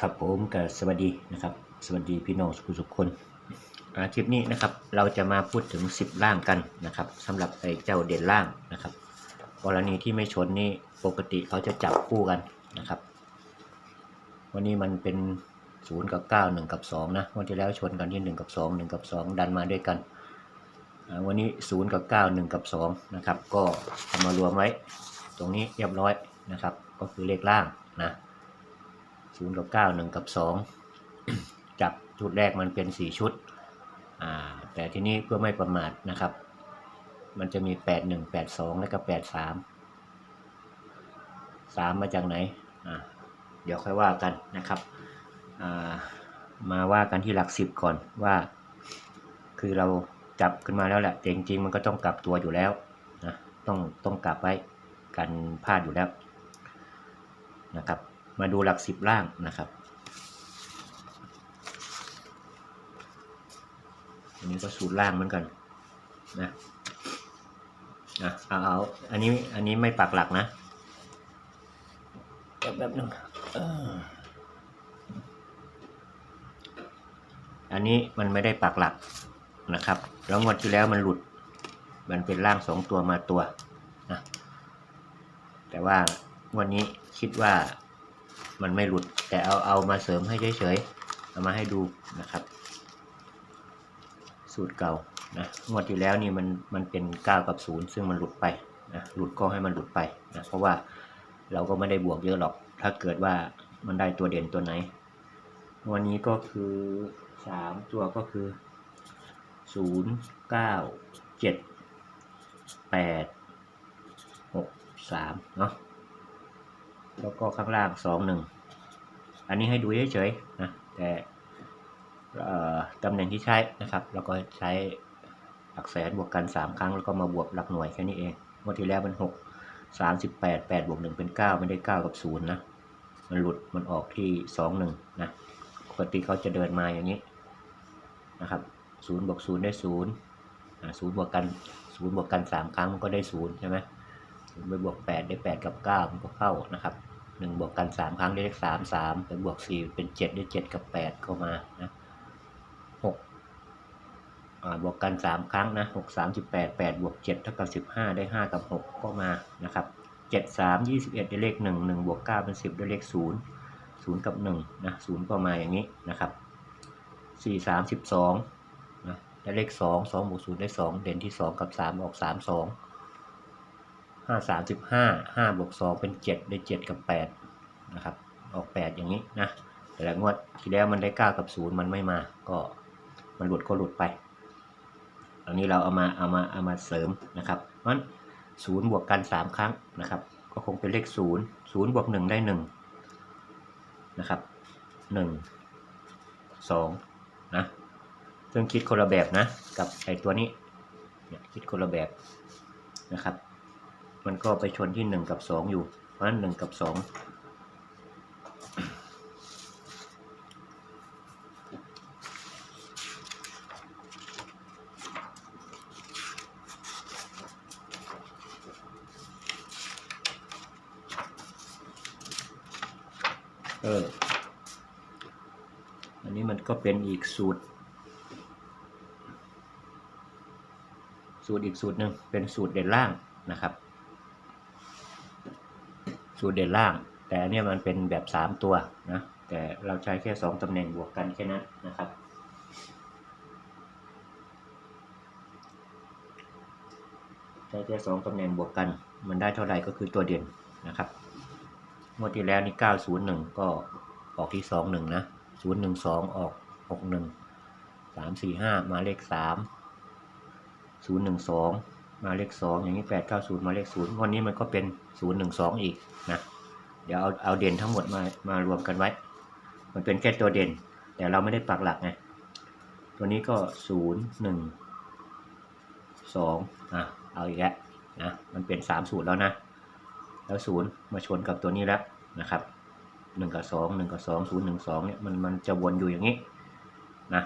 ครับผมกับสวัสดีนะครับ สวัสดีพี่น้องสุขสุขคนคลิปนี้นะครับเราจะมาพูดถึง 10 ล่างกันนะครับสำหรับไอ้เจ้าเด่นล่างนะครับกรณีที่ไม่ชนนี่ปกติเขาจะจับคู่กันนะครับ วันนี้มันเป็น 0 กับ 9 1 กับ 2 นะวันที่แล้วชนกันที่ 1 กับ 2 1 กับ 2 ดันมาด้วยกัน วันนี้ 0 กับ 9 1 กับ 2 นะครับ ก็เอามารวมไว้ ตรงนี้เรียบร้อยนะครับ ก็คือเลขล่างนะ ศูนย์กับเก้าหนึ่งกับสองจับชุดแรกมันเป็นสี่ชุด อ่า แต่ทีนี้เพื่อไม่ประมาทนะครับ มันจะมีแปดหนึ่งแปดสองแล้วก็แปดสามสามมาจากไหน อ่า เดี๋ยวค่อยว่ากันนะครับ อ่า มาว่ากันที่หลักสิบก่อนว่า คือเราจับขึ้นมาแล้วแหละแต่จริงๆมันก็ต้องกลับตัวอยู่แล้วนะ ต้องต้องกลับไว้กันพลาดอยู่แล้วนะครับ มาดูหลักสิบล่างนะครับอันนี้ก็สูตรล่างเหมือนกันนะอะเอาเอาอันนี้อันนี้ไม่ปักหลักนะเดี๋ยวแบบนึงเอออันนี้มันไม่ได้ปักหลักนะครับ แล้วงวดที่แล้วมันหลุด มันเป็นล่างสองตัวมาตัวนะแต่ว่างวันนี้คิดว่า มันไม่หลุดแต่เอาเอามาเสริมให้เฉยๆเอามาให้ดูนะครับ สูตรเก่านะงวดที่แล้วนี่มันมันเป็น 9 กับ 0 ซึ่งมันหลุดไปนะหลุดก็ให้มันหลุดไปนะเพราะว่าเราก็ไม่ได้บวกเยอะหรอก ถ้าเกิดว่ามันได้ตัวเด่นตัวไหน วันนี้ก็คือ 3 ตัวก็คือ 0 9 7 8 6 3เนาะ แล้วก็ข้างล่างสองหนึ่งอันนี้ให้ดูเฉยๆนะแต่ตำแหน่งที่ใช้นะครับ แล้วก็ใช้หลักแสนบวกกันสามครั้ง แล้วก็มาบวกหลักหน่วยแค่นี้เองงวดที่แล้วมันหกสามสิบแปดแปดบวกหนึ่งเป็นเก้าไม่ได้เก้ากับศูนย์นะ มันหลุดมันออกที่สองหนึ่งนะปกติเขาจะเดินมาอย่างนี้นะครับศูนย์บวกศูนย์ได้ศูนย์ศูนย์บวกกันศูนย์บวกกันสามครั้งมันก็ได้ศูนย์ใช่ไหม ไปบวกแปดได้แปดกับเก้ามันก็เข้านะครับหนึ่งบวกกันสามครั้งได้เลขสามสามไปบวกสี่เป็นเจ็ดได้เจ็ดกับแปดเข้ามานะหกบวกกันสามครั้งนะหกสามสิบแปดแปดบวกเจ็ดเท่ากับสิบห้าได้ห้ากับหกก็มานะครับเจ็ดสามยี่สิบเอ็ดได้เลขหนึ่งหนึ่งบวกเก้าเป็นสิบได้เลขศูนย์ศูนย์กับหนึ่งนะศูนย์ก็มาอย่างนี้นะครับสี่สามสิบสองนะได้เลขสองสองบวกศูนย์ได้สองเด่นที่สองกับสามออกสามสอง ห้าสามสิบห้าห้าบวกสองเป็นเจ็ดได้เจ็ดกับแปดนะครับ ออกแปดอย่างนี้นะแต่ละงวดที่แล้วมันได้เก้ากับศูนย์มันไม่มาก็มันหลุดก็หลุดไปอันนี้เราเอามาเอามาเอามาเสริมนะครับเพราะฉะนั้นศูนย์บวกกันสามครั้งนะครับ ก็คงเป็นเลขศูนย์ศูนย์บวกหนึ่งได้หนึ่งนะครับหนึ่งสองนะซึ่งคิดคนละแบบนะกับไอตัวนี้เนี่ยคิดคนละแบบนะครับ มันก็ไปชนที่หนึ่งกับสองอยู่ เพราะฉะนั้นหนึ่งกับสองเออ อันนี้มันก็เป็นอีกสูตร สูตรอีกสูตรหนึ่งเป็นสูตรเด่นล่างนะครับ สูตรเด่นล่าง แต่อันเนี่ยมันเป็นแบบสามตัวนะแต่เราใช้แค่สองตำแหน่งบวกกันแค่นั้นนะครับใช้แค่สองตำแหน่งบวกกัน มันได้เท่าไหร่ก็คือตัวเด่นนะครับงวดที่แล้วนี่เก้าศูนย์หนึ่งก็ออกที่สองหนึ่งนะศูนย์หนึ่งสองออกหกหนึ่งสามสี่ห้ามาเลขสา มาเลขสองอย่างนี้แปดเก้าศูนย์มาเลขศูนย์วันนี้มันก็เป็นศูนย์หนึ่งสองอีกนะเดี๋ยวเอาเอาเด่นทั้งหมดมามารวมกันไว้ มันเป็นแค่ตัวเด่น แต่เราไม่ได้ปักหลักไงตัวนี้ก็ศูนย์หนึ่งสองอะเอาอีกแล้วนะมันเป็นสามสูตรแล้วนะ แล้วศูนย์มาชนกับตัวนี้แล้วนะครับหนึ่งกับสองหนึ่งกับสองศูนย์หนึ่งสองเนี่ยมันมันจะวนอยู่อย่างนี้นะ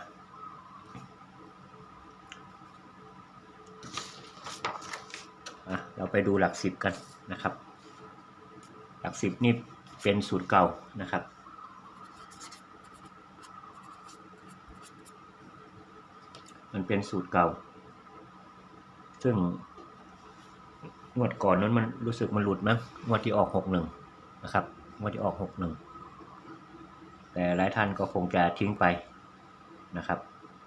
เราไปดูหลักสิบกันนะครับ หลักสิบนี่เป็นสูตรเก่านะครับ มันเป็นสูตรเก่า ซึ่งงวดก่อนนั้นมันรู้สึกมันหลุดมั้งงวดที่ออกหกหนึ่งนะครับงวดที่ออกหกหนึ่งแต่หลายท่านก็คงจะทิ้งไปนะครับ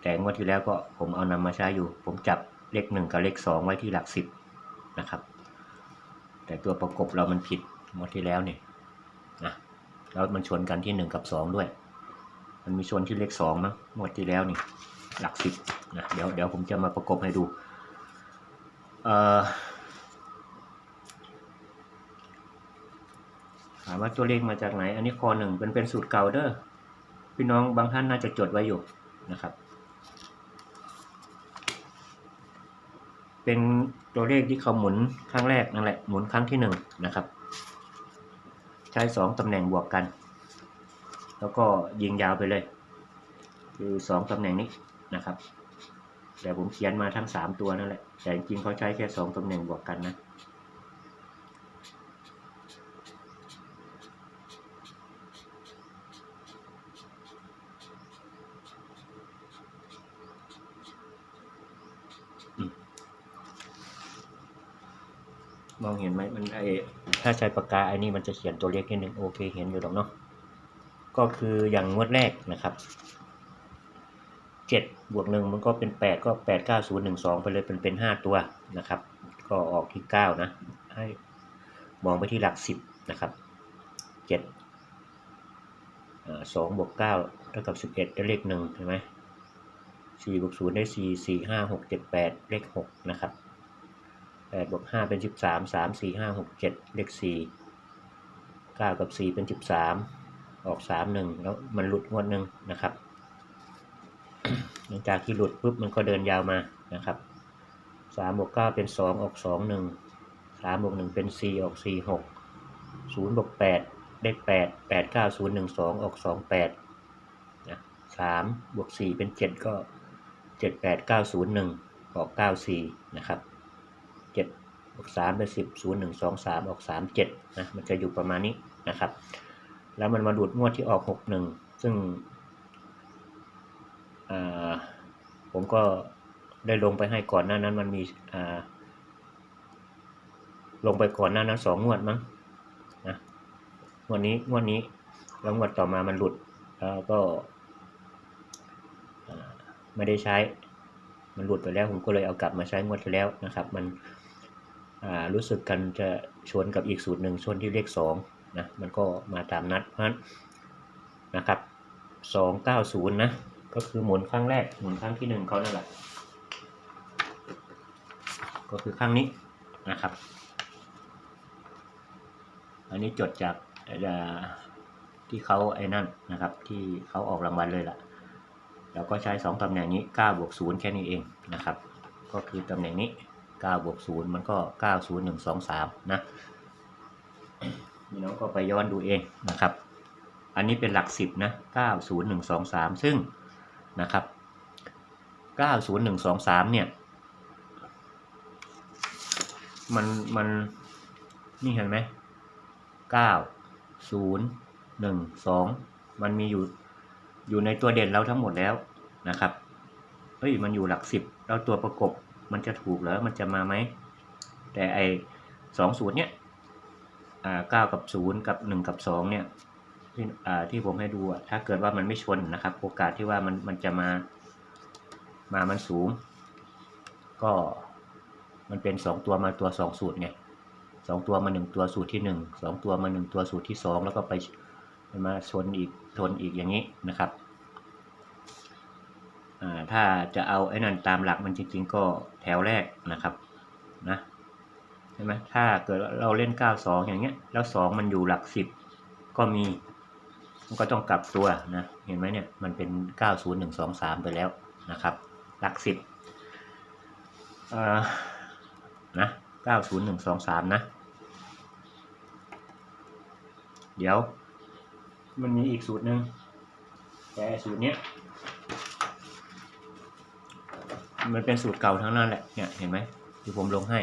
แต่งวดที่แล้วก็ผมเอานำมาใช้อยู่ ผมจับเลขหนึ่งกับเลขสองไว้ที่หลักสิบ นะครับ แต่ตัวประกบเรามันผิดงวดที่แล้วเนี่ยนะแล้วมันชนกันที่หนึ่งกับสองด้วย มันมีชนที่เลขสองมั้งงวดที่แล้วนี่ หลักสิบนะเดี๋ยวเดี๋ยวผมจะมาประกบให้ดูเอ่อถามว่าตัวเลขมาจากไหน อันนี้คอหนึ่งเป็นเป็นสูตรเก่าเด้อพี่น้องบางท่านน่าจะจดไว้อยู่นะครับ เป็นตัวเลขที่เขาหมุนครั้งแรกนั่นแหละหมุนครั้งที่หนึ่งนะครับ ใช้สองตำแหน่งบวกกัน แล้วก็ยิงยาวไปเลย คือสองตำแหน่งนี้นะครับ แต่ผมเขียนมาทั้งสามตัวนั่นแหละแต่จริงเขาใช้แค่สองตำแหน่งบวกกันนะ มองเห็นไหมมันไอ ถ้าใช้ปากกาไอ้นี่มันจะเขียนตัวเลขนิดนึงโอเคเห็นอยู่หรอกเนาะก็คืออย่างงวดแรกนะครับเจ็ดบวกหนึ่งมันก็เป็นแปดก็แปดเก้าศูนย์หนึ่งสองไปเลยเป็นเป็นห้าตัวนะครับ ก็ออกที่เก้านะ ให้มองไปที่หลักสิบนะครับเจ็ดสองบวกเก้าเท่ากับสิบเอ็ดได้เลขหนึ่งเห็นไหมสี่บวกศูนย์ได้สี่สี่ห้าหกเจ็ดแปดเลขหกนะครับ แปดบวกห้าเป็นสิบสามสามสี่ห้าหกเจ็ดเลขสี่เก้ากับสี่เป็นสิบสามออกสามหนึ่งแล้วมันหลุดงวดหนึ่งนะครับหลังจากที่หลุดปุ๊บมันก็เดินยาวมานะครับสามบวกเก้าเป็นสองออกสองหนึ่งสามบวกหนึ่งเป็นสี่ออกสี่หกศูนย์บวกแปดได้แปดแปดเก้าศูนย์หนึ่งสองออกสองแปดนะสามบวกสี่เป็นเจ็ดก็เจ็ดแปดเก้าศูนย์หนึ่งออกเก้าสี่นะครับ บวกสามเป็นสิบศูนย์หนึ่งสองสามออกสามเจ็ดนะมันจะอยู่ประมาณนี้นะครับ แล้วมันมาดูดงวดที่ออกหกหนึ่งซึ่งผมก็ได้ลงไปให้ก่อนหน้านั้นมันมีลงไปก่อนหน้านั้นสองงวดมั้งนะงวดนี้งวดนี้แล้วงวดต่อมามันหลุดแล้วก็ไม่ได้ใช้มันหลุดไปแล้วผมก็เลยเอากลับมาใช้งวดที่แล้วนะครับ มัน รู้สึกกันจะชนกับอีกสูตรหนึ่งชนที่เลขสองนะมันก็มาตามนัดเพราะฉะนั้นนะครับสองเก้าศูนย์นะก็คือหมุนครั้งแรกหมุนครั้งที่หนึ่งเขานั่นแหละก็คือครั้งนี้นะครับ อันนี้จดจากที่เขาไอ้นั่นนะครับที่เขาออกรางวัลเลยล่ะแล้วก็ใช้สองตำแหน่งนี้9บวก0แค่นี้เองนะครับ ก็คือตำแหน่งนี้ 9บวก0มันก็ 9 0 1 2 3 นะนี่น้องก็ไปย้อนดูเองนะครับ อันนี้เป็นหลัก 10 นะ 9 0 1 2 3 ซึ่งนะครับ 9 0 1 2 3 เนี่ย มันมันนี่เห็นไหม 9 0 1 2 มันมีอยู่อยู่ในตัวเด่นเราทั้งหมดแล้วนะครับ เฮ้ย มันอยู่หลักสิบแล้วตัวประกบ มันจะถูกเหรอมันจะมาไหม แต่ไอสองศูนย์เนี้ยอ่าเก้ากับศูนย์กับหนึ่งกับสองเนี่ยที่อ่าที่ผมให้ดูอะถ้าเกิดว่ามันไม่ชนนะครับ โอกาสที่ว่ามันมันจะมามามันสูง ก็มันเป็นสองตัวมาตัวสองสูตรไงสองตัวมาหนึ่งตัวสูตรที่หนึ่งสองตัวมาหนึ่งตัวสูตรที่สองแล้วก็ไปมาชนอีกชนอีกอย่างนี้นะครับ ถ้าจะเอาไอ้นั่นตามหลักมันจริง ๆ ก็แถวแรกนะครับนะใช่ไหมถ้าเกิดเราเล่น 92 อย่างเงี้ย แล้ว 2 มันอยู่หลัก 10 ก็มีมันก็ต้องกลับตัวนะ เห็นไหมเนี่ย มันเป็น 90123 ไปแล้วนะครับ หลัก 10เอ่อนะ90123 นะ เดี๋ยว มันมีอีกสูตรหนึ่งแต่สูตรเนี้ย มันเป็นสูตรเก่าทั้งนั้นแหละ เนี่ย เห็นไหมที่ผมลงให้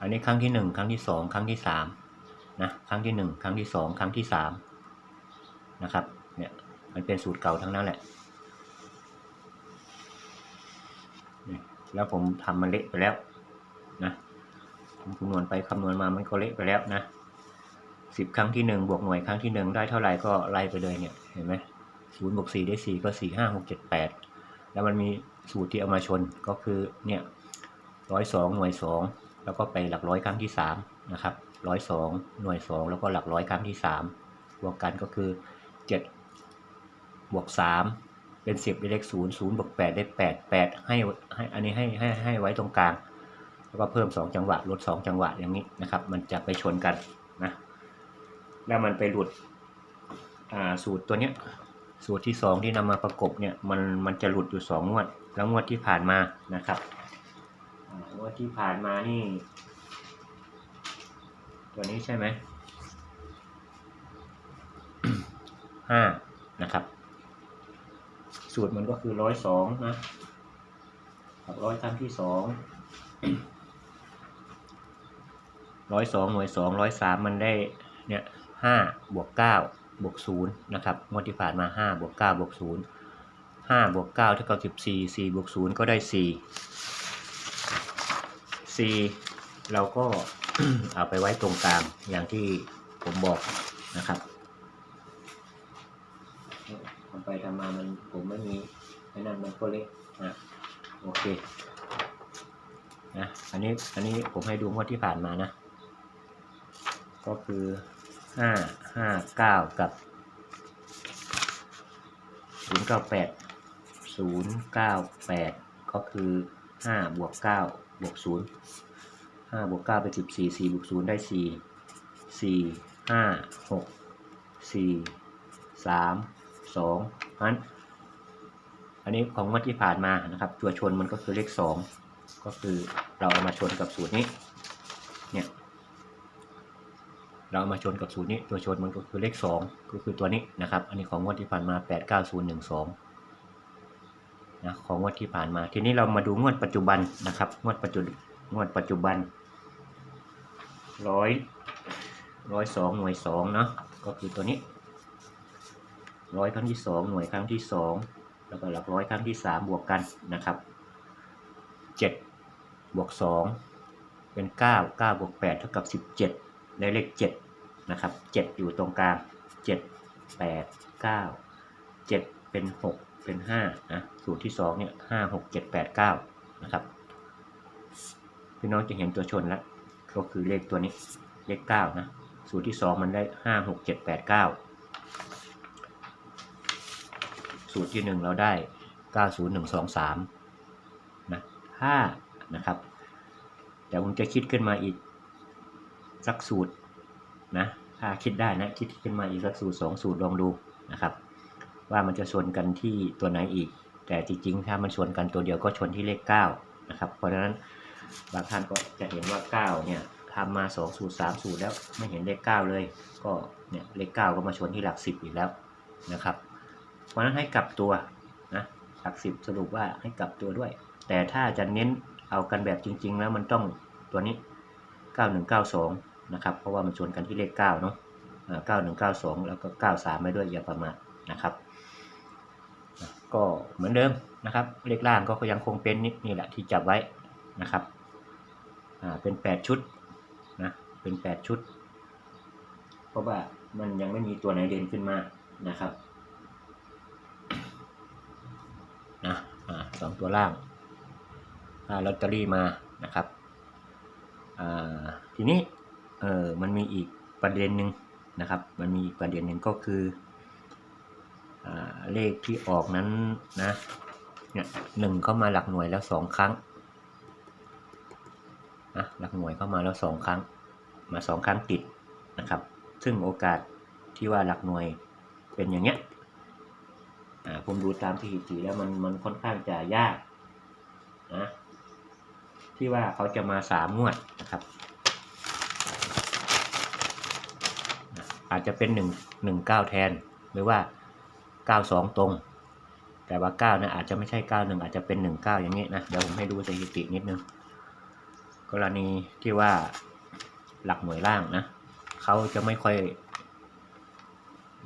อันนี้ครั้งที่หนึ่งครั้งที่สองครั้งที่สามนะ ครั้งที่หนึ่งครั้งที่สองครั้งที่สามนะครับ เนี่ย มันเป็นสูตรเก่าทั้งนั้นแหละ แล้วผมทำมันเละไปแล้วนะผมคำนวณไปคำนวณมามันก็เละไปแล้วนะสิบครั้งที่หนึ่งบวกหน่วยครั้งที่หนึ่งได้เท่าไหร่ก็ไล่ไปเลยเนี่ย เห็นไหมศูนย์บวกสี่ได้สี่ก็สี่ห้าหกเจ็ดแปด แล้วมันมีสูตรที่เอามาชนก็คือเนี่ยร้อยสองหน่วยสองแล้วก็ไปหลักร้อยครั้งที่สามนะครับร้อยสองหน่วยสองแล้วก็หลักร้อยครั้งที่สามบวกกันก็คือเจ็ดบวกสามเป็นสิบได้เลขศูนย์ศูนย์บวกแปดได้แปดแปดให้ให้อันนี้ให้ให้ให้ไว้ตรงกลาง แล้วก็เพิ่มสองจังหวะลดสองจังหวะอย่างนี้นะครับ มันจะไปชนกันนะแล้วมันไปหลุดอ่าสูตรตัวเนี้ย สูตรที่สองที่นำมาประกบเนี่ยมันมันจะหลุดอยู่สองงวด แล้วงวดที่ผ่านมานะครับงวดที่ผ่านมานี่ ตัวนี้ใช่ไหมห้านะครับ สูตรมันก็คือร้อยสองนะร้อยครั้งที่สองร้อยสองหน่วยสองร้อยสามมันได้เนี่ยห้าบวกเก้า บวกศูนย์นะครับงวดที่ผ่านมาห้าบวกเก้าบวกศูนย์ห้าบวกเก้าเท่ากับสิบสี่สี่บวกศูนย์ก็ได้สี่สี่เราก็เอาไปไว้ตรงกลางอย่างที่ผมบอกนะครับทำไปทำมามันผมไม่มีไอ้นั่นมันก็เล็กนะโอเคนะอันนี้อันนี้ผมให้ดูงวดที่ผ่านมานะ ก็คือ ห้าห้าเก้ากับศูนย์เก้าแปดศูนย์เก้าแปดก็คือห้าบวกเก้าบวกศูนย์ห้าบวกเก้าเป็นสิบสี่สี่บวกศูนย์ได้สี่สี่ห้าหกสี่สามสองนั้นอันนี้ของงวดที่ผ่านมานะครับ ตัวชนมันก็คือเลขสองก็คือเราเอามาชนกับสูตรนี้ เนี่ย เราเอามาชนกับสูตรนี้ตัวชนมันก็คือเลขสองก็คือตัวนี้นะครับ อันนี้ของงวดที่ผ่านมาแปดเก้าศูนย์หนึ่งสองนะของงวดที่ผ่านมา ทีนี้เรามาดูงวดปัจจุบันนะครับ งวดปัจจุงวดปัจจุบันร้อยร้อยสองหน่วยสองเนาะก็คือตัวนี้ร้อยครั้งที่สองหน่วยครั้งที่สองแล้วก็หลักร้อยครั้งที่สามบวกกันนะครับเจ็ดบวกสองเป็นเก้าเก้าบวกแปดเท่ากับสิบเจ็ดได้เลขเจ็ด นะครับเจ็ดอยู่ตรงกลางเจ็ดแปดเก้าเจ็ดเป็นหกเป็นห้านะสูตรที่สองเนี่ยห้าหกเจ็ดแปดเก้านะครับพี่น้องจะเห็นตัวชนแล้วก็คือเลขตัวนี้เลขเก้านะสูตรที่สองมันได้ห้าหกเจ็ดแปดเก้าสูตรที่หนึ่งเราได้เก้าศูนย์หนึ่งสองสามนะห้านะครับแต่ผมจะคิดขึ้นมาอีกสักสูตร นะถ้าคิดได้นะคิดขึ้นมาอีกสักสูตรสองสูตรลองดูนะครับ ว่ามันจะชนกันที่ตัวไหนอีก แต่จริงๆถ้ามันชนกันตัวเดียวก็ชนที่เลขเก้านะครับเพราะฉะนั้นบางท่านก็จะเห็นว่า 9 เนี่ยทำมา 2 สูตร 3 สูตรแล้วไม่เห็นเลข 9 เลย ก็เนี่ยเลข 9 ก็มาชนที่หลัก 10 อีกแล้วนะครับ เพราะฉะนั้นให้กลับตัวนะหลัก 10 สรุปว่าให้กลับตัวด้วย แต่ถ้าจะเน้นเอากันแบบจริง ๆ แล้วมันต้องตัวนี้ 9192 นะครับ เพราะว่ามันชนกันที่เลข9เนาะ9192แล้วก็93ไม่ด้วยอย่าประมาทนะครับ ก็เหมือนเดิมนะครับ เลขล่างก็ยังคงเป็นนี่แหละที่จับไว้นะครับอ่าเป็นแปดชุดนะเป็นแปดชุด เพราะว่ามันยังไม่มีตัวไหนเด่นขึ้นมานะครับนะอ่าสองตัวล่างลอตเตอรี่มานะครับอ่าทีนี้ ออมันมีอีกประเด็นหนึ่งนะครับ มันมีอีกประเด็นหนึ่งก็คืออเลขที่ออกนั้นนะเนี่ยหนึ่งเข้ามาหลักหน่วยแล้วสองครั้งนะหลักหน่วยเข้ามาแล้วสองครั้ง มาสองครั้งติดนะครับ ซึ่งโอกาสที่ว่าหลักหน่วยเป็นอย่างเงี้ยผมดูตามสถิติแล้วมันมันค่อนข้างจะยากนะที่ว่าเขาจะมาสามงวดนะครับ อาจจะเป็นหนึ่งหนึ่งเก้าแทน หรือว่าเก้าสองตรง แต่ว่าเก้านะอาจจะไม่ใช่เก้าหนึ่งอาจจะเป็นหนึ่งเก้าอย่างนี้นะ เดี๋ยวผมให้ดูสถิตินิดนึง กรณีที่ว่าหลักหน่วยล่างนะเขาจะไม่ค่อย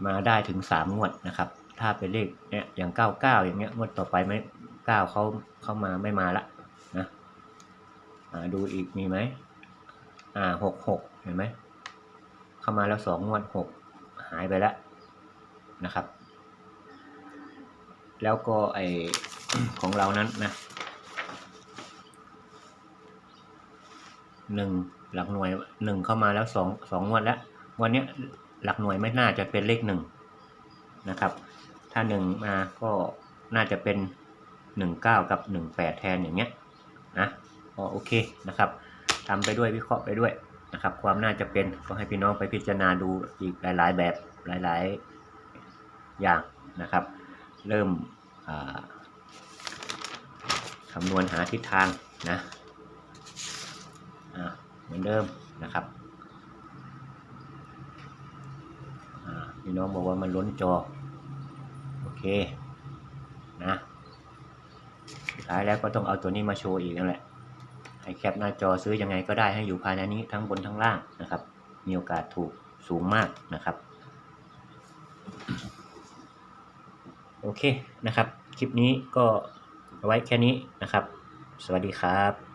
มาได้ถึงสามงวดนะครับ ถ้าเป็นเลขเนี่ยอย่างเก้าเก้าอย่างเงี้ยงวดต่อไปไม่เก้าเขาเข้ามาไม่มาละนะดูอีกมีไหมอ่าหกหกเห็นไหม เข้ามาแล้วสองงวดหกหายไปแล้วนะครับ แล้วก็ไอของเรานั้นนะหนึ่งหลักหน่วยหนึ่งเข้ามาแล้วสองสองงวดแล้ววันนี้หลักหน่วยไม่น่าจะเป็นเลขหนึ่งนะครับ ถ้าหนึ่งมาก็น่าจะเป็นหนึ่งเก้ากับหนึ่งแปดแทนอย่างเงี้ยนะโอเคนะครับทำไปด้วยวิเคราะห์ไปด้วย นะครับ ความน่าจะเป็นก็ให้พี่น้องไปพิจารณาดูอีกหลาย ๆ แบบหลาย ๆ อย่างนะครับ เริ่มคำนวณหาทิศทางนะเหมือนเดิมนะครับพี่น้องบอกว่ามันล้นจอ โอเคนะสุดท้ายแล้วก็ต้องเอาตัวนี้มาโชว์อีกนั่นแหละ ให้แคปหน้าจอซื้อยังไงก็ได้ให้อยู่ภายในนี้ทั้งบนทั้งล่างนะครับ มีโอกาสถูกสูงมากนะครับ โอเคนะครับ คลิปนี้ก็เอาไว้แค่นี้นะครับ สวัสดีครับ